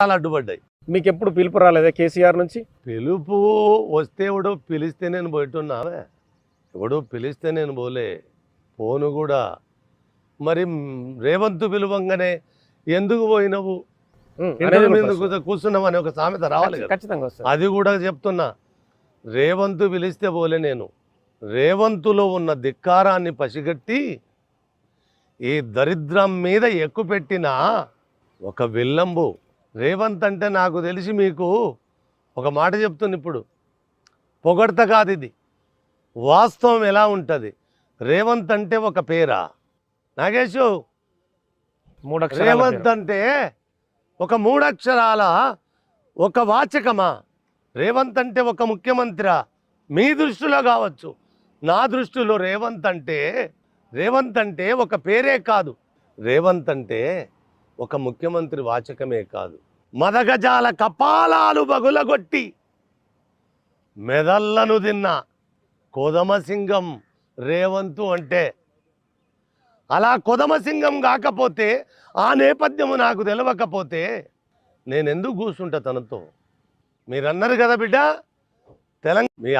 చాలా అడ్డుపడ్డాయి. మీకు ఎప్పుడు పిలుపు రాలేదా కేసీఆర్ నుంచి? పిలుపు వస్తే ఎవడో పిలిస్తే నేను పోయిట్టున్నావే ఎవడో పిలిస్తే నేను పోలే. పోను కూడా. మరి రేవంత్ పిలువంగానే ఎందుకు పోయినవు? కూర్చున్నావు అని ఒక సామెత రావాలి ఖచ్చితంగా అది కూడా చెప్తున్నా. రేవంత్ పిలిస్తే పోలే నేను. రేవంతులో ఉన్న ధిక్కారాన్ని పసిగట్టి ఈ దరిద్రం మీద ఎక్కుపెట్టిన ఒక విల్లంబు రేవంత్ అంటే నాకు తెలిసి మీకు ఒక మాట చెప్తున్నా ఇప్పుడు. పొగడత కాదు ఇది. వాస్తవం ఎలా ఉంటుంది? రేవంత్ అంటే ఒక పేరా? నాగేశు రేవంత్. అంటే ఒక మూడక్షరాల ఒక వాచకమా? రేవంత్ అంటే ఒక ముఖ్యమంత్రి? మీ దృష్టిలో కావచ్చు. నా దృష్టిలో రేవంత్ అంటే రేవంత్ అంటే ఒక పేరే కాదు. రేవంత్ అంటే ఒక ముఖ్యమంత్రి వాచకమే కాదు. మదగజాల కపాలాలు బగులగొట్టి మెదళ్ళను తిన్న కొదమసింగం రేవంతు అంటే అలా కొదమసింగం కాకపోతే ఆ నేపథ్యము నాకు తెలవకపోతే నేను ఎందుకు కూర్చుంటా తనతో? మీరన్నారు కదా బిడ్డ? తెలంగాణ మీ